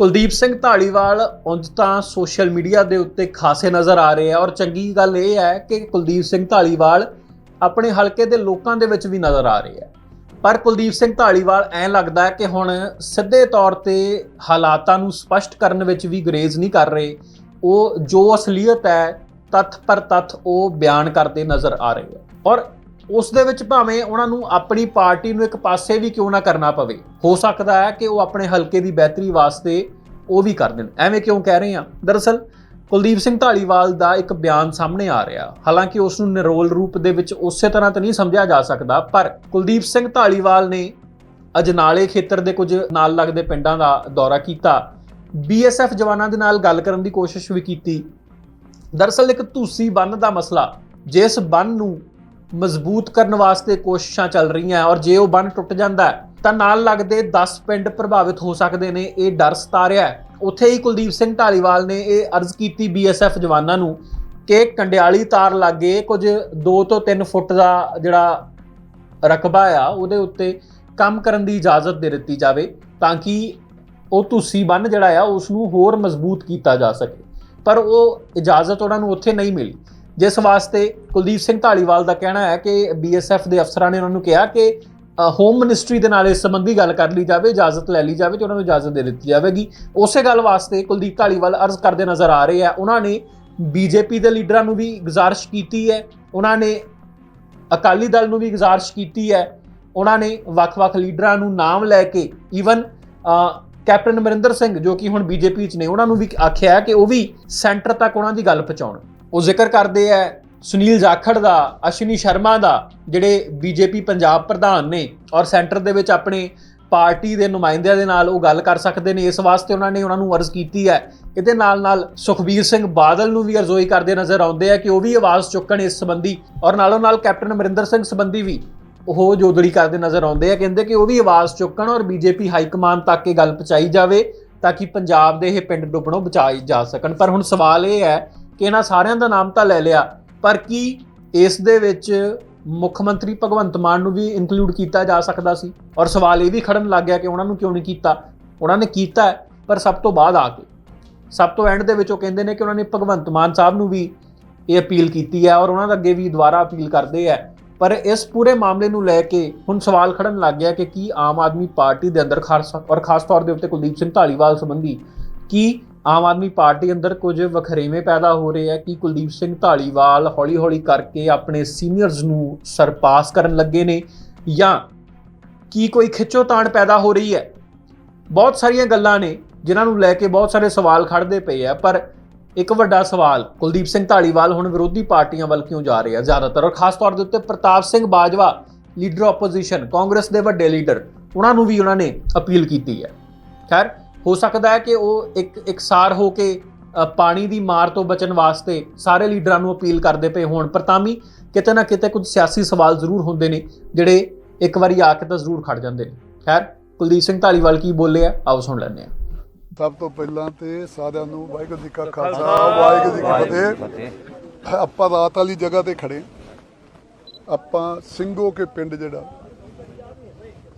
ਕੁਲਦੀਪ ਸਿੰਘ ਢਾਲੀਵਾਲ ਉਂਝ ਤਾਂ social media ਦੇ ਉੱਤੇ ਖਾਸੇ ਨਜ਼ਰ ਆ ਰਹੇ ਆ ਔਰ ਚੰਗੀ ਗੱਲ ਇਹ ਹੈ ਕਿ ਕੁਲਦੀਪ ਸਿੰਘ ਢਾਲੀਵਾਲ ਆਪਣੇ ਹਲਕੇ ਦੇ ਲੋਕਾਂ ਦੇ ਵਿੱਚ ਵੀ ਨਜ਼ਰ ਆ ਰਹੇ ਆ। ਪਰ ਕੁਲਦੀਪ ਸਿੰਘ ਢਾਲੀਵਾਲ ਐਂ ਲੱਗਦਾ ਹੈ ਕਿ ਹੁਣ ਸਿੱਧੇ ਤੌਰ ਤੇ ਹਾਲਾਤਾਂ ਨੂੰ ਸਪਸ਼ਟ ਕਰਨ ਵਿੱਚ ਵੀ ਗਰੇਜ਼ ਨਹੀਂ ਕਰ ਰਹੇ। ਉਹ ਜੋ ਅਸਲੀਅਤ ਹੈ ਤੱਥ ਪਰ ਤੱਥ ਉਹ ਬਿਆਨ ਕਰਦੇ ਨਜ਼ਰ ਆ ਰਹੇ ਆ। ਔਰ ਉਸ ਦੇ ਵਿੱਚ ਭਾਵੇਂ ਉਹਨਾਂ ਨੂੰ ਆਪਣੀ ਪਾਰਟੀ ਨੂੰ ਇੱਕ ਪਾਸੇ ਵੀ ਕਿਉਂ ਨਾ ਕਰਨਾ ਪਵੇ, ਹੋ ਸਕਦਾ ਹੈ ਕਿ ਉਹ ਆਪਣੇ ਹਲਕੇ ਦੀ ਬਿਹਤਰੀ ਵਾਸਤੇ ਉਹ ਵੀ ਕਰ ਦੇਣ। ਐਵੇਂ ਕਿਉਂ ਕਹਿ ਰਹੇ ਆ ਦਰਅਸਲ, ਕੁਲਦੀਪ ਸਿੰਘ ਢਾਲੀਵਾਲ ਦਾ ਇੱਕ ਬਿਆਨ ਸਾਹਮਣੇ ਆ ਰਿਹਾ। ਹਾਲਾਂਕਿ ਉਸ ਨੂੰ ਨਿਰੋਲ ਰੂਪ ਦੇ ਵਿੱਚ ਉਸੇ ਤਰ੍ਹਾਂ ਤਾਂ ਨਹੀਂ ਸਮਝਿਆ ਜਾ ਸਕਦਾ, ਪਰ ਕੁਲਦੀਪ ਸਿੰਘ ਢਾਲੀਵਾਲ ਨੇ ਅਜਨਾਲੇ ਖੇਤਰ ਦੇ ਕੁਝ ਨਾਲ ਲੱਗਦੇ ਪਿੰਡਾਂ ਦਾ ਦੌਰਾ ਕੀਤਾ। ਬੀਐਸਐਫ ਜਵਾਨਾਂ ਦੇ ਨਾਲ ਗੱਲ ਕਰਨ ਦੀ ਕੋਸ਼ਿਸ਼ ਵੀ ਕੀਤੀ। ਦਰਅਸਲ ਇੱਕ ਧੂਸੀ ਬੰਨ ਦਾ ਮਸਲਾ, ਜਿਸ ਬੰਨ ਨੂੰ ਮਜ਼ਬੂਤ ਕਰਨ ਵਾਸਤੇ ਕੋਸ਼ਿਸ਼ਾਂ ਚੱਲ ਰਹੀਆਂ ਔਰ ਜੇ ਉਹ ਬੰਨ ਟੁੱਟ ਜਾਂਦਾ ਤਾਂ ਨਾਲ ਲੱਗਦੇ 10 ਪਿੰਡ ਪ੍ਰਭਾਵਿਤ ਹੋ ਸਕਦੇ ਨੇ, ਇਹ ਡਰ ਸਤਾ ਰਿਹਾ ਹੈ। ਉੱਥੇ ਹੀ ਕੁਲਦੀਪ ਸਿੰਘ ਢਾਲੀਵਾਲ ਨੇ ਇਹ ਅਰਜ਼ ਕੀਤੀ ਬੀਐਸਐਫ ਜਵਾਨਾਂ ਨੂੰ ਕਿ ਕੰਡਿਆਲੀ ਤਾਰ ਲਾਗੇ ਕੁਝ 2 ਤੋਂ 3 ਫੁੱਟ ਦਾ ਜਿਹੜਾ ਰਕਬਾ ਆ, ਉਹਦੇ ਉੱਤੇ ਕੰਮ ਕਰਨ ਦੀ ਇਜਾਜ਼ਤ ਦੇ ਦਿੱਤੀ ਜਾਵੇ ਤਾਂ ਕਿ ਉਹ ਧੂਸੀ ਬੰਨ ਜਿਹੜਾ ਆ ਉਸ ਨੂੰ ਹੋਰ ਮਜ਼ਬੂਤ ਕੀਤਾ ਜਾ ਸਕੇ। ਪਰ ਉਹ ਇਜਾਜ਼ਤ ਉਹਨਾਂ ਨੂੰ ਉੱਥੇ ਨਹੀਂ ਮਿਲੀ। ਜਿਸ ਵਾਸਤੇ ਕੁਲਦੀਪ ਸਿੰਘ ਢਾਲੀਵਾਲ ਦਾ ਕਹਿਣਾ ਹੈ ਕਿ ਬੀਐਸਐਫ ਦੇ ਅਫਸਰਾਂ ਨੇ ਉਹਨਾਂ ਨੂੰ ਕਿਹਾ ਕਿ ਹੋਮ ਮਿਨਿਸਟਰੀ ਦੇ ਨਾਲ ਇਸ ਸੰਬੰਧੀ ਗੱਲ ਕਰ ਲਈ ਜਾਵੇ, ਇਜਾਜ਼ਤ ਲੈ ਲਈ ਜਾਵੇ ਤੇ ਉਹਨਾਂ ਨੂੰ ਇਜਾਜ਼ਤ ਦੇ ਦਿੱਤੀ ਜਾਵੇਗੀ। ਉਸੇ ਗੱਲ ਵਾਸਤੇ ਕੁਲਦੀਪ ਢਾਲੀਵਾਲ ਅਰਜ਼ ਕਰਦੇ ਨਜ਼ਰ ਆ ਰਹੇ ਆ। ਉਹਨਾਂ ਨੇ ਬੀਜੇਪੀ ਦੇ ਲੀਡਰਾਂ ਨੂੰ ਵੀ ਗੁਜ਼ਾਰਿਸ਼ ਕੀਤੀ ਹੈ। ਉਹਨਾਂ ਨੇ ਅਕਾਲੀ ਦਲ ਨੂੰ ਵੀ ਗੁਜ਼ਾਰਿਸ਼ ਕੀਤੀ ਹੈ। ਉਹਨਾਂ ਨੇ ਵੱਖ-ਵੱਖ ਲੀਡਰਾਂ ਨੂੰ ਨਾਮ ਲੈ ਕੇ ਈਵਨ ਕੈਪਟਨ ਅਮਰਿੰਦਰ ਸਿੰਘ ਜੋ ਕਿ ਹੁਣ ਬੀਜੇਪੀ 'ਚ ਨੇ, ਉਹਨਾਂ ਨੂੰ ਵੀ ਆਖਿਆ ਕਿ ਉਹ ਵੀ ਸੈਂਟਰ ਤੱਕ ਉਹਨਾਂ ਦੀ ਗੱਲ ਪਹੁੰਚਾਉਣ। ਉਹ ਜ਼ਿਕਰ ਕਰਦੇ ਆ ਸੁਨੀਲ ਜਾਖੜ ਦਾ ਅਸ਼ਵਨੀ ਸ਼ਰਮਾ ਦਾ, ਜਿਹੜੇ ਬੀਜੇਪੀ ਪੰਜਾਬ ਪ੍ਰਧਾਨ ਨੇ ਔਰ ਸੈਂਟਰ ਦੇ ਵਿੱਚ ਆਪਣੇ ਪਾਰਟੀ ਦੇ ਨੁਮਾਇੰਦਿਆਂ ਦੇ ਨਾਲ ਉਹ ਗੱਲ ਕਰ ਸਕਦੇ ਨੇ, ਇਸ ਵਾਸਤੇ ਉਹਨਾਂ ਨੇ ਉਹਨਾਂ ਨੂੰ ਅਰਜ਼ ਕੀਤੀ ਹੈ। ਇਹਦੇ ਨਾਲ ਨਾਲ ਸੁਖਬੀਰ ਸਿੰਘ ਬਾਦਲ ਨੂੰ ਵੀ ਅਰਜ਼ੋਈ ਕਰਦੇ ਨਜ਼ਰ ਆਉਂਦੇ ਆ ਕਿ ਉਹ ਵੀ ਆਵਾਜ਼ ਚੁੱਕਣ ਇਸ ਸੰਬੰਧੀ ਔਰ ਨਾਲੋਂ ਨਾਲ ਕੈਪਟਨ ਅਮਰਿੰਦਰ ਸਿੰਘ ਸੰਬੰਧੀ ਵੀ ਉਹ ਜੋਦੜੀ ਕਰਦੇ ਨਜ਼ਰ ਆਉਂਦੇ ਆ, ਕਹਿੰਦੇ ਕਿ ਉਹ ਵੀ ਆਵਾਜ਼ ਚੁੱਕਣ ਔਰ ਬੀਜੇਪੀ ਹਾਈ ਕਮਾਨ ਤੱਕ ਇਹ ਗੱਲ ਪਹੁੰਚਾਈ ਜਾਵੇ ਤਾਂ ਕਿ ਪੰਜਾਬ ਦੇ ਇਹ ਪਿੰਡ ਡੁੱਬਣੋਂ ਬਚਾਈ ਜਾ ਸਕਣ। ਪਰ ਹੁਣ ਸਵਾਲ ਇਹ ਹੈ ਕਿ ਇਹਨਾਂ ਸਾਰਿਆਂ ਦਾ ਨਾਮ ਤਾਂ ਲੈ ਲਿਆ, ਪਰ ਕੀ ਇਸ ਦੇ ਵਿੱਚ ਮੁੱਖ ਮੰਤਰੀ ਭਗਵੰਤ ਮਾਨ ਨੂੰ ਵੀ ਇਨਕਲੂਡ ਕੀਤਾ ਜਾ ਸਕਦਾ ਸੀ? ਔਰ ਸਵਾਲ ਇਹ ਵੀ ਖੜਨ ਲੱਗ ਗਿਆ ਕਿ ਉਹਨਾਂ ਨੂੰ ਕਿਉਂ ਨਹੀਂ ਕੀਤਾ? ਉਹਨਾਂ ਨੇ ਕੀਤਾ ਪਰ ਸਭ ਤੋਂ ਬਾਅਦ ਆ ਕੇ। ਸਭ ਤੋਂ ਐਂਡ ਦੇ ਵਿੱਚ ਉਹ ਕਹਿੰਦੇ ਨੇ ਕਿ ਉਹਨਾਂ ਨੇ ਭਗਵੰਤ ਮਾਨ ਸਾਹਿਬ ਨੂੰ ਵੀ ਇਹ ਅਪੀਲ ਕੀਤੀ ਹੈ ਔਰ ਉਹਨਾਂ ਦੇ ਅੱਗੇ ਵੀ ਦੁਬਾਰਾ ਅਪੀਲ ਕਰਦੇ ਆ ਪਰ ਇਸ ਪੂਰੇ ਮਾਮਲੇ ਨੂੰ ਲੈ ਕੇ ਹੁਣ ਸਵਾਲ ਖੜਨ ਲੱਗ ਗਿਆ ਕਿ ਕੀ ਆਮ ਆਦਮੀ ਪਾਰਟੀ ਦੇ ਅੰਦਰ ਖਾਸ ਔਰ ਖਾਸ ਤੌਰ ਦੇ ਉੱਤੇ ਕੁਲਦੀਪ ਸਿੰਘ ਢਾਲੀਵਾਲ ਸੰਬੰਧੀ ਕੀ ਆਮ ਆਦਮੀ ਪਾਰਟੀ ਅੰਦਰ ਕੁਝ ਵਖਰੇਵੇਂ ਪੈਦਾ ਹੋ ਰਹੇ ਆ ਕਿ ਕੁਲਦੀਪ ਸਿੰਘ ਢਾਲੀਵਾਲ ਹੌਲੀ-ਹੌਲੀ ਕਰਕੇ ਆਪਣੇ ਸੀਨੀਅਰਸ ਨੂੰ ਸਰਪਾਸ ਕਰਨ ਲੱਗੇ ਨੇ ਜਾਂ ਕੀ ਕੋਈ ਖਿੱਚੋਤਾਣ ਪੈਦਾ ਹੋ ਰਹੀ ਹੈ? ਬਹੁਤ ਸਾਰੀਆਂ ਗੱਲਾਂ ਨੇ ਜਿਨ੍ਹਾਂ ਨੂੰ ਲੈ ਕੇ ਬਹੁਤ ਸਾਰੇ ਸਵਾਲ ਖੜਦੇ ਪਏ ਆ, ਪਰ ਇੱਕ ਵੱਡਾ ਸਵਾਲ ਕੁਲਦੀਪ ਸਿੰਘ ਢਾਲੀਵਾਲ ਹੁਣ ਵਿਰੋਧੀ ਪਾਰਟੀਆਂ ਵੱਲ ਕਿਉਂ ਜਾ ਰਹੇ ਆ ਜ਼ਿਆਦਾਤਰ? ਔਰ ਖਾਸ ਤੌਰ ਦੇ ਉੱਤੇ ਪ੍ਰਤਾਪ ਸਿੰਘ ਬਾਜਵਾ, ਲੀਡਰ ਆਪੋਜੀਸ਼ਨ ਕਾਂਗਰਸ ਦੇ ਵੱਡੇ ਲੀਡਰ, ਉਹਨਾਂ ਨੂੰ ਵੀ ਉਹਨਾਂ ਨੇ ਅਪੀਲ ਕੀਤੀ ਹੈ। ਖੈਰ ਹੋ ਸਕਦਾ ਹੈ ਕਿ ਉਹ ਇੱਕ ਇਕਸਾਰ ਹੋ ਕੇ ਪਾਣੀ ਦੀ ਮਾਰ ਤੋਂ ਬਚਣ ਵਾਸਤੇ ਸਾਰੇ ਲੀਡਰਾਂ ਨੂੰ ਅਪੀਲ ਕਰਦੇ ਪਏ ਹੋਣ ਪਰ ਤਾਂ ਵੀ ਕਿਤੇ ਨਾ ਕਿਤੇ ਕੁਝ ਸਿਆਸੀ ਸਵਾਲ ਜ਼ਰੂਰ ਹੁੰਦੇ ਨੇ ਜਿਹੜੇ ਇੱਕ ਵਾਰੀ ਆ ਕੇ ਤਾਂ ਜ਼ਰੂਰ ਖੜ ਜਾਂਦੇ ਨੇ। ਖੈਰ ਕੁਲਦੀਪ ਸਿੰਘ ਢਾਲੀਵਾਲ ਕੀ ਬੋਲੇ ਆ? ਆਓ ਸੁਣ ਲੈਂਦੇ ਆ ਸਭ ਤੋਂ ਪਹਿਲਾਂ ਤੇ ਸਾਰਿਆਂ ਨੂੰ ਵਾਹਿਗੁਰੂ ਜੀ ਕਾ ਖਾਲਸਾ ਵਾਹਿਗੁਰੂ ਜੀ ਕੀ ਫਤਿਹ। ਆਪਾਂ ਰਾਤ ਵਾਲੀ ਜਗ੍ਹਾ ਤੇ ਖੜੇ ਆਪਾਂ ਸਿੰਘੋ ਕੇ ਪਿੰਡ ਜਿਹੜਾ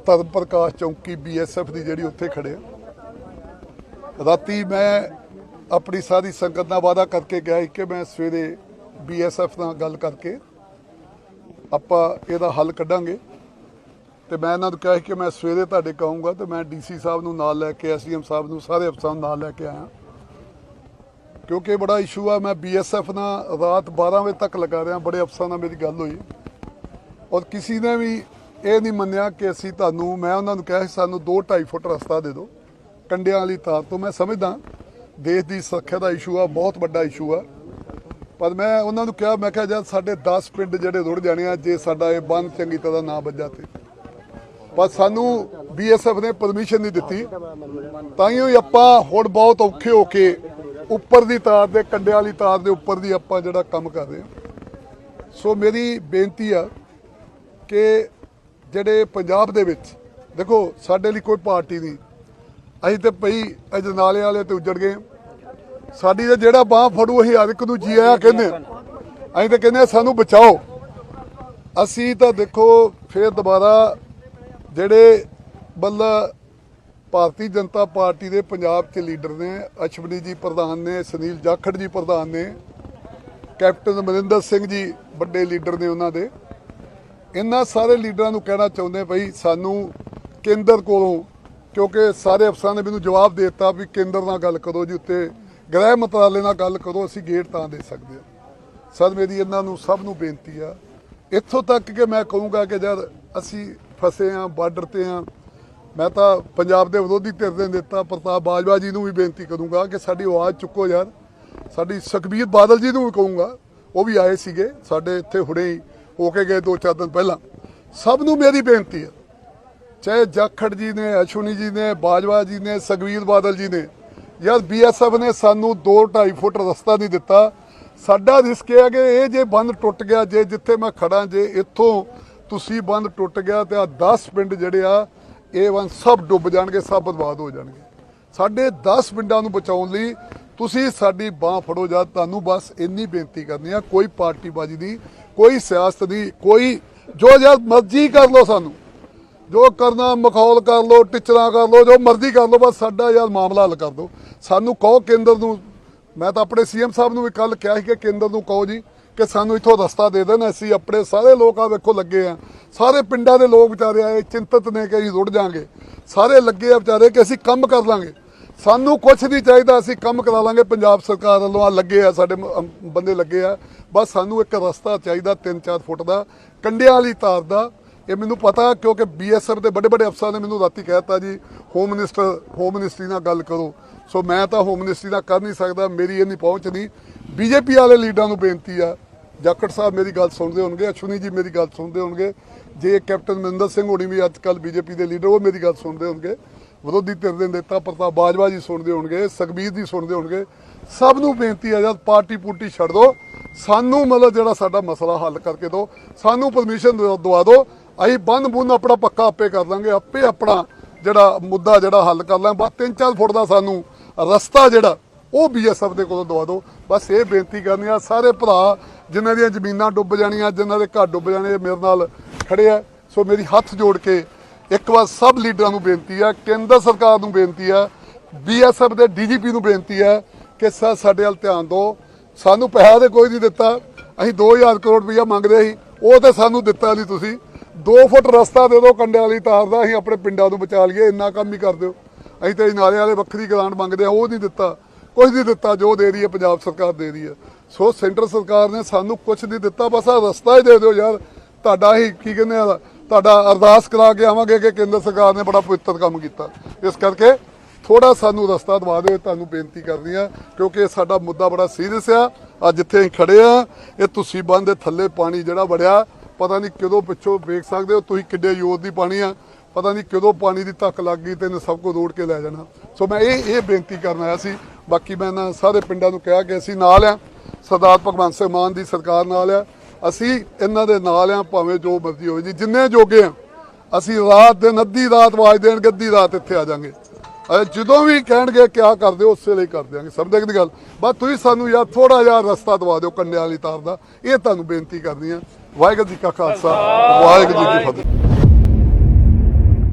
ਧਰਮ ਪ੍ਰਕਾਸ਼ ਚੌਂਕੀ ਬੀਐਸਐਫ ਦੀ ਜਿਹੜੀ ਉੱਥੇ ਖੜੇ ਆ ਰਾਤੀ ਮੈਂ ਆਪਣੀ ਸਾਰੀ ਸੰਗਤ ਨਾਲ ਵਾਅਦਾ ਕਰਕੇ ਗਿਆ ਸੀ ਕਿ ਮੈਂ ਸਵੇਰੇ ਬੀਐਸਐਫ ਨਾਲ ਗੱਲ ਕਰਕੇ ਆਪਾਂ ਇਹਦਾ ਹੱਲ ਕੱਢਾਂਗੇ। ਤੇ ਮੈਂ ਇਹਨਾਂ ਨੂੰ ਕਿਹਾ ਸੀ ਕਿ ਮੈਂ ਸਵੇਰੇ ਤੁਹਾਡੇ ਕਹੂੰਗਾ ਆਊਂਗਾ ਤੇ ਮੈਂ ਡੀਸੀ ਸਾਹਿਬ ਨੂੰ ਨਾਲ ਲੈ ਕੇ ਐਸਡੀਐਮ ਸਾਹਿਬ ਨੂੰ, ਸਾਰੇ ਅਫਸਰਾਂ ਨੂੰ ਨਾਲ ਲੈ ਕੇ ਆਇਆ। ਕਿਉਂਕਿ ਇਹ ਬੜਾ ਇਸ਼ੂ ਆ, ਮੈਂ ਬੀਐਸਐਫ ਨਾਲ ਰਾਤ 12 ਵਜੇ ਤੱਕ ਲਗਾ ਰਿਹਾ, ਬੜੇ ਅਫਸਰਾਂ ਨਾਲ ਮੇਰੀ ਗੱਲ ਹੋਈ। ਔਰ ਕਿਸੇ ਨੇ ਵੀ ਇਹ ਨਹੀਂ ਮੰਨਿਆ ਕਿ ਅਸੀਂ ਤੁਹਾਨੂੰ, ਮੈਂ ਉਹਨਾਂ ਨੂੰ ਕਿਹਾ ਸੀ, ਸਾਨੂੰ 2.5 ਫੁੱਟ ਰਸਤਾ ਦੇ ਦਿਓ। ਕੰਡਿਆਂ ਵਾਲੀ ਤਾਰ ਤੋਂ ਮੈਂ ਸਮਝਦਾ, ਦੇਸ਼ ਦੀ ਸੁਰੱਖਿਆ ਦਾ ਇਸ਼ੂ ਆ, ਬਹੁਤ ਵੱਡਾ ਇਸ਼ੂ ਆ। ਪਰ ਮੈਂ ਉਹਨਾਂ ਨੂੰ ਕਿਹਾ, ਮੈਂ ਕਿਹਾ, ਜਦ ਸਾਡੇ 10 ਪਿੰਡ ਜਿਹੜੇ ਰੁੜ ਜਾਣੇ ਆ, ਜੇ ਸਾਡਾ ਇਹ ਬੰਦ ਚੰਗੀ ਤਰ੍ਹਾਂ ਨਾ ਵੱਜਾ ਤੇ। ਪਰ ਸਾਨੂੰ ਬੀਐਸਐਫ ਨੇ ਪਰਮਿਸ਼ਨ ਨਹੀਂ ਦਿੱਤੀ। ਤਾਂ ਹੀ ਆਪਾਂ ਹੁਣ ਬਹੁਤ ਔਖੇ ਹੋ ਕੇ ਉੱਪਰ ਦੀ ਤਾਰ ਦੇ, ਕੰਡਿਆਂ ਵਾਲੀ ਤਾਰ ਦੇ ਉੱਪਰ ਦੀ ਆਪਾਂ ਜਿਹੜਾ ਕੰਮ ਕਰ ਰਹੇ ਹਾਂ। ਸੋ ਮੇਰੀ ਬੇਨਤੀ ਆ ਕਿ ਜਿਹੜੇ ਪੰਜਾਬ ਦੇ ਵਿੱਚ, ਦੇਖੋ, ਸਾਡੇ ਲਈ ਕੋਈ ਪਾਰਟੀ ਨਹੀਂ। ਅਸੀਂ ਤੇ ਪਈ ਅਜਨਾਲੇ ਵਾਲੇ ਤੇ ਉੱਜੜ ਗਏ। ਸਾਡੀ ਤੇ ਜਿਹੜਾ ਬਾਹ ਫੜੂ, ਅਸੀਂ ਹਰ ਇੱਕ ਨੂੰ ਜੀ ਆਇਆ ਕਹਿੰਦੇ ਅਸੀਂ ਤਾਂ ਕਹਿੰਦੇ ਹਾਂ, ਸਾਨੂੰ ਬਚਾਓ। ਅਸੀਂ ਤਾਂ ਦੇਖੋ, ਫੇਰ ਦੁਬਾਰਾ ਜਿਹੜੇ ਬੱਲਾ ਭਾਰਤੀ ਜਨਤਾ ਪਾਰਟੀ ਦੇ ਪੰਜਾਬ 'ਚ ਲੀਡਰ ਨੇ, ਅਸ਼ਵਨੀ ਜੀ ਪ੍ਰਧਾਨ ਨੇ, ਸੁਨੀਲ ਜਾਖੜ ਜੀ ਪ੍ਰਧਾਨ ਨੇ, ਕੈਪਟਨ ਅਮਰਿੰਦਰ ਸਿੰਘ ਜੀ ਵੱਡੇ ਲੀਡਰ ਨੇ ਉਹਨਾਂ ਦੇ। ਇਹਨਾਂ ਸਾਰੇ ਲੀਡਰਾਂ ਨੂੰ ਕਹਿਣਾ ਚਾਹੁੰਦੇ ਭਈ ਸਾਨੂੰ ਕੇਂਦਰ ਕੋਲੋਂ ਕਿਉਂਕਿ ਸਾਰੇ ਅਫਸਰਾਂ ਨੇ ਮੈਨੂੰ ਜਵਾਬ ਦੇ ਦਿੱਤਾ ਵੀ ਕੇਂਦਰ ਨਾਲ ਗੱਲ ਕਰੋ ਜੀ ਉੱਤੇ, ਗ੍ਰਹਿ ਮੰਤਰਾਲੇ ਨਾਲ ਗੱਲ ਕਰੋ, ਅਸੀਂ ਗੇਟ ਤਾਂ ਦੇ ਸਕਦੇ ਹਾਂ। ਸਰ, ਮੇਰੀ ਇਹਨਾਂ ਨੂੰ ਸਭ ਨੂੰ ਬੇਨਤੀ ਆ। ਇੱਥੋਂ ਤੱਕ ਕਿ ਮੈਂ ਕਹੂੰਗਾ ਕਿ ਜਦ ਅਸੀਂ ਫਸੇ ਆ ਬਾਰਡਰ ਤੇ ਆ ਮੈਂ ਤਾਂ ਪੰਜਾਬ ਦੇ ਵਿਰੋਧੀ ਧਿਰ ਦੇ ਨੇਤਾ ਪ੍ਰਤਾਪ ਬਾਜਵਾ ਜੀ ਨੂੰ ਵੀ ਬੇਨਤੀ ਕਰੂੰਗਾ ਕਿ ਸਾਡੀ ਆਵਾਜ਼ ਚੁੱਕੋ ਯਾਰ। ਸਾਡੀ ਸੁਖਬੀਰ ਬਾਦਲ ਜੀ ਨੂੰ ਵੀ ਕਹੂੰਗਾ, ਉਹ ਵੀ ਆਏ ਸੀਗੇ, ਸਾਡੇ ਇੱਥੇ ਹੁਣੇ ਹੀ ਹੋ ਕੇ ਗਏ ਦੋ ਚਾਰ ਦਿਨ ਪਹਿਲਾਂ। ਸਭ ਨੂੰ ਮੇਰੀ ਬੇਨਤੀ ਹੈ ਚਾਹੇ ਜਾਖੜ ਜੀ ਨੇ, ਅਸ਼ਵਨੀ ਜੀ ਨੇ, ਬਾਜਵਾ ਜੀ ਨੇ, ਸੁਖਬੀਰ ਬਾਦਲ ਜੀ ਨੇ, ਯਾਰ ਬੀਐਸਐਫ ਨੇ ਸਾਨੂੰ 2.5 ਫੁੱਟ ਰਸਤਾ ਨਹੀਂ ਦਿੱਤਾ। ਸਾਡਾ ਰਿਸਕ ਇਹ ਹੈ ਕਿ ਇਹ ਜੇ ਬੰਦ ਟੁੱਟ ਗਿਆ, ਜੇ ਜਿੱਥੇ ਮੈਂ ਖੜਾ ਜੇ ਇੱਥੋਂ ਤੁਸੀਂ ਬੰਦ ਟੁੱਟ ਗਿਆ ਤੇ ਆ 10 ਪਿੰਡ ਜਿਹੜੇ ਆ, ਇਹ ਵਨ ਸਭ ਡੁੱਬ ਜਾਣਗੇ, ਸਭ ਬਰਬਾਦ ਹੋ ਜਾਣਗੇ। ਸਾਡੇ 10 ਪਿੰਡਾਂ ਨੂੰ ਬਚਾਉਣ ਲਈ ਤੁਸੀਂ ਸਾਡੀ ਬਾਹ ਫੜੋ ਜਾਂ ਤੁਹਾਨੂੰ ਬਸ ਇੰਨੀ ਬੇਨਤੀ ਕਰਨੀ ਆ, ਕੋਈ ਪਾਰਟੀ ਬਾਜੀ ਨਹੀਂ, ਕੋਈ ਸਿਆਸਤ ਨਹੀਂ, ਕੋਈ ਜੋ ਯਾਰ ਮਰਜ਼ੀ ਕਰ ਲੋ ਸਾਨੂੰ। ਜੋ ਕਰਨਾ ਮਖੌਲ ਕਰ ਲੋ ਟਿਚਰਾਂ ਕਰ ਲੋ ਜੋ ਮਰਜ਼ੀ ਕਰ ਲੋ ਬਸ ਸਾਡਾ ਯਾਰ ਮਾਮਲਾ ਹੱਲ ਕਰ ਦਿਓ। ਸਾਨੂੰ ਕਹੋ ਕੇਂਦਰ ਨੂੰ, ਮੈਂ ਤਾਂ ਆਪਣੇ ਸੀਐਮ ਸਾਹਿਬ ਨੂੰ ਵੀ ਕੱਲ ਕਿਹਾ ਸੀ ਕਿ ਕੇਂਦਰ ਨੂੰ ਕਹੋ ਜੀ ਕਿ ਸਾਨੂੰ ਇੱਥੋਂ ਰਸਤਾ ਦੇ ਦੇਣ, ਅਸੀਂ ਆਪਣੇ ਸਾਰੇ ਲੋਕ ਆ ਵੇਖੋ ਲੱਗੇ ਆ। ਸਾਰੇ ਪਿੰਡਾਂ ਦੇ ਲੋਕ ਵਿਚਾਰੇ ਆਏ ਚਿੰਤਤ ਨੇ ਕਿ ਅਸੀਂ ਰੁੜ ਜਾਾਂਗੇ। ਸਾਰੇ ਲੱਗੇ ਆ ਵਿਚਾਰੇ ਕਿ ਅਸੀਂ ਕੰਮ ਕਰ ਲਾਂਗੇ। ਸਾਨੂੰ ਕੁਝ ਨਹੀਂ ਚਾਹੀਦਾ, ਅਸੀਂ ਕੰਮ ਕਰਾ ਲਾਂਗੇ। ਪੰਜਾਬ ਸਰਕਾਰ ਵੱਲੋਂ ਆ ਲੱਗੇ ਆ, ਸਾਡੇ ਬੰਦੇ ਲੱਗੇ ਆ। ਬਸ ਸਾਨੂੰ ਇੱਕ ਰਸਤਾ ਚਾਹੀਦਾ 3-4 ਫੁੱਟ ਦਾ, ਕੰਡਿਆਂ ਵਾਲੀ ਤਾਰ ਦਾ ਇਹ ਮੈਨੂੰ ਪਤਾ ਕਿਉਂਕਿ ਬੀਐਸਐਫ ਦੇ ਵੱਡੇ ਵੱਡੇ ਅਫਸਰਾਂ ਨੇ ਮੈਨੂੰ ਰਾਤੀ ਕਹਿਤਾ ਜੀ ਹੋਮ ਮਿਨਿਸਟਰ ਹੋਮ ਮਿਨਿਸਟਰੀ ਨਾਲ ਗੱਲ ਕਰੋ। ਸੋ ਮੈਂ ਤਾਂ ਹੋਮ ਮਿਨਿਸਟਰੀ ਦਾ ਕਰ ਨਹੀਂ ਸਕਦਾ, ਮੇਰੀ ਇੰਨੀ ਪਹੁੰਚ ਨਹੀਂ। ਬੀਜੇਪੀ ਵਾਲੇ ਲੀਡਰਾਂ ਨੂੰ ਬੇਨਤੀ ਆ, ਜਾਖੜ ਸਾਹਿਬ ਮੇਰੀ ਗੱਲ ਸੁਣਦੇ ਹੋਣਗੇ, ਅਸ਼ਵਨੀ ਜੀ ਮੇਰੀ ਗੱਲ ਸੁਣਦੇ ਹੋਣਗੇ, ਜੇ ਕੈਪਟਨ ਮਨਿੰਦਰ ਸਿੰਘ ਹੋਣੀ ਵੀ ਅੱਜ ਕੱਲ ਬੀਜੇਪੀ ਦੇ ਲੀਡਰ, ਉਹ ਮੇਰੀ ਗੱਲ ਸੁਣਦੇ ਹੋਣਗੇ। ਵਿਰੋਧੀ ਧਿਰ ਦੇ ਨੇਤਾ ਪ੍ਰਤਾਪ ਬਾਜਵਾ ਜੀ ਸੁਣਦੇ ਹੋਣਗੇ, ਸੁਖਬੀਰ ਜੀ ਸੁਣਦੇ ਹੋਣਗੇ ਸਭ ਨੂੰ ਬੇਨਤੀ ਹੈ ਜਦ ਪਾਰਟੀ ਪੂਟੀ ਛੱਡ ਦੋ, ਸਾਨੂੰ ਮਤਲਬ ਜਿਹੜਾ ਸਾਡਾ ਮਸਲਾ ਹੱਲ ਕਰਕੇ ਦਿਓ ਸਾਨੂੰ ਪਰਮਿਸ਼ਨ ਦਵਾ ਦਿਓ ਅਸੀਂ ਬੰਨ ਬੁੰਨ ਆਪਣਾ ਪੱਕਾ ਆਪੇ ਕਰ ਲਾਂਗੇ ਆਪੇ ਆਪਣਾ ਜਿਹੜਾ ਮੁੱਦਾ ਜਿਹੜਾ ਹੱਲ ਕਰ ਲਾਂਗੇ ਬਸ 3-4 ਫੁੱਟ ਦਾ ਸਾਨੂੰ ਰਸਤਾ ਜਿਹੜਾ, ਉਹ ਬੀਐਸਐਫ ਦੇ ਕੋਲੋਂ ਦਵਾ ਦਿਓ ਬਸ ਇਹ ਬੇਨਤੀ ਕਰਨੀ ਆ, ਸਾਰੇ ਭਰਾ ਜਿਨ੍ਹਾਂ ਦੀਆਂ ਜ਼ਮੀਨਾਂ ਡੁੱਬ ਜਾਣੀਆਂ, ਜਿਨ੍ਹਾਂ ਦੇ ਘਰ ਡੁੱਬ ਜਾਣੇ ਮੇਰੇ ਨਾਲ ਖੜੇ ਆ। ਸੋ ਮੇਰੀ ਹੱਥ ਜੋੜ ਕੇ ਇੱਕ ਵਾਰ ਸਭ ਲੀਡਰਾਂ ਨੂੰ ਬੇਨਤੀ ਆ, ਕੇਂਦਰ ਸਰਕਾਰ ਨੂੰ ਬੇਨਤੀ ਆ ਬੀਐਸਐਫ ਦੇ ਡੀਜੀਪੀ ਨੂੰ ਬੇਨਤੀ ਆ ਕਿ ਸਰ ਸਾਡੇ ਵੱਲ ਧਿਆਨ ਦਿਓ। ਸਾਨੂੰ ਪੈਸਾ ਤੇ ਕੋਈ ਨਹੀਂ ਦਿੱਤਾ। ਅਸੀਂ 2000 ਕਰੋੜ ਰੁਪਈਆ ਮੰਗਦੇ ਸੀ। ਉਹ ਤੇ ਸਾਨੂੰ ਦਿੱਤਾ ਨਹੀਂ ਤੁਸੀਂ। 2 ਫੁੱਟ ਰਸਤਾ ਦੇ ਦਿਓ ਕੰਡਿਆਂ ਵਾਲੀ ਤਾਰ ਦਾ। ਅਸੀਂ ਆਪਣੇ ਪਿੰਡਾਂ ਨੂੰ ਬਚਾ ਲਈਏ। ਇੰਨਾ ਕੰਮ ਹੀ ਕਰ ਦਿਓ। ਅਸੀਂ ਤੇ ਨਾਲੇ ਵਾਲੇ ਵੱਖਰੀ ਗ੍ਰਾਂਟ ਮੰਗਦੇ ਆ ਉਹ ਨਹੀਂ ਦਿੱਤਾ। ਕੁਝ ਨਹੀਂ ਦਿੱਤਾ। ਜੋ ਦੇ ਰਹੀ ਹੈ ਪੰਜਾਬ ਸਰਕਾਰ ਦੇ ਰਹੀ ਹੈ। ਸੋ ਸੈਂਟਰ ਸਰਕਾਰ ਨੇ ਸਾਨੂੰ ਕੁਝ ਨਹੀਂ ਦਿੱਤਾ। ਬਸ ਆ ਰਸਤਾ ਹੀ ਦੇ ਦਿਓ ਯਾਰ। ਤੁਹਾਡਾ ਹੀ ਕੀ ਕਹਿੰਦੇ ਆ? ਤੁਹਾਡਾ ਅਰਦਾਸ ਕਰਾ ਕੇ ਆਵਾਂਗੇ ਕਿ ਕੇਂਦਰ ਸਰਕਾਰ ਨੇ ਬੜਾ ਪਵਿੱਤਰ ਕੰਮ ਕੀਤਾ। ਇਸ ਕਰਕੇ ਥੋੜਾ ਸਾਨੂੰ ਰਸਤਾ ਦਵਾ ਦਿਓ ਤੁਹਾਨੂੰ ਬੇਨਤੀ ਕਰਨੀ ਆ ਕਿਉਂਕਿ ਇਹ ਸਾਡਾ ਮੁੱਦਾ ਬੜਾ ਸੀਰੀਅਸ ਆ। ਅੱਜ ਜਿੱਥੇ ਅਸੀਂ ਖੜੇ ਆ, ਇਹ ਤੁਸੀਂ ਬੰਦ ਦੇ ਥੱਲੇ ਪਾਣੀ ਜਿਹੜਾ ਵੜਿਆ, ਪਤਾ ਨਹੀਂ ਕਦੋਂ ਪਿੱਛੋਂ ਵੇਖ ਸਕਦੇ ਹੋ, ਤੁਸੀਂ ਕਿੱਡੇ ਯੋਰ ਦੀ ਪਾਣੀ ਆ। ਪਤਾ ਨਹੀਂ ਕਦੋਂ ਪਾਣੀ ਦੀ ਧੱਕ ਲੱਗ ਗਈ ਤੇ ਇਹਨੇ ਸਭ ਕੁਝ ਰੋੜ ਕੇ ਲੈ ਜਾਣਾ। ਸੋ ਮੈਂ ਇਹ ਇਹ ਬੇਨਤੀ ਕਰਨ ਆਇਆ ਸੀ। ਬਾਕੀ ਮੈਂ ਇਹਨਾਂ ਸਾਰੇ ਪਿੰਡਾਂ ਨੂੰ ਕਿਹਾ ਕਿ ਅਸੀਂ ਨਾਲ ਆ। ਸਰਦਾਰ ਭਗਵੰਤ ਸਿੰਘ ਮਾਨ ਦੀ ਸਰਕਾਰ ਨਾਲ ਆ। ਅਸੀਂ ਇਹਨਾਂ ਦੇ ਨਾਲ ਆ, ਭਾਵੇਂ ਜੋ ਮਰਜ਼ੀ ਹੋਵੇ ਜੀ, ਜਿੰਨੇ ਜੋਗੇ ਆ, ਅਸੀਂ ਰਾਤ ਦਿਨ, ਅੱਧੀ ਰਾਤ ਆਵਾਜ਼ ਦੇਣਗੇ, ਅੱਧੀ ਰਾਤ ਇੱਥੇ ਆ ਜਾਾਂਗੇ। ਜਦੋਂ ਵੀ ਕਹਿਣਗੇ ਕਿਆ ਕਰਦੇ ਹੋ ਉਸੇ ਲਈ ਕਰ ਦਿਆਂਗੇ। ਸਮਝਦੇ ਦੀ ਗੱਲ? ਬਸ ਤੁਸੀਂ ਸਾਨੂੰ ਯਾਰ ਥੋੜਾ ਜਿਹਾ ਰਸਤਾ ਦਵਾ ਦਿਓ ਕੰਡਿਆਂ ਵਾਲੀ ਤਾਰ ਦਾ। ਇਹ ਤੁਹਾਨੂੰ ਬੇਨਤੀ ਕਰਨੀ ਆ। ਵਾਹਿਗੁਰੂ ਜੀ ਕਾ ਖਾਲਸਾ, ਵਾਹਿਗੁਰੂ ਜੀ ਕੀ ਫਤਿਹ।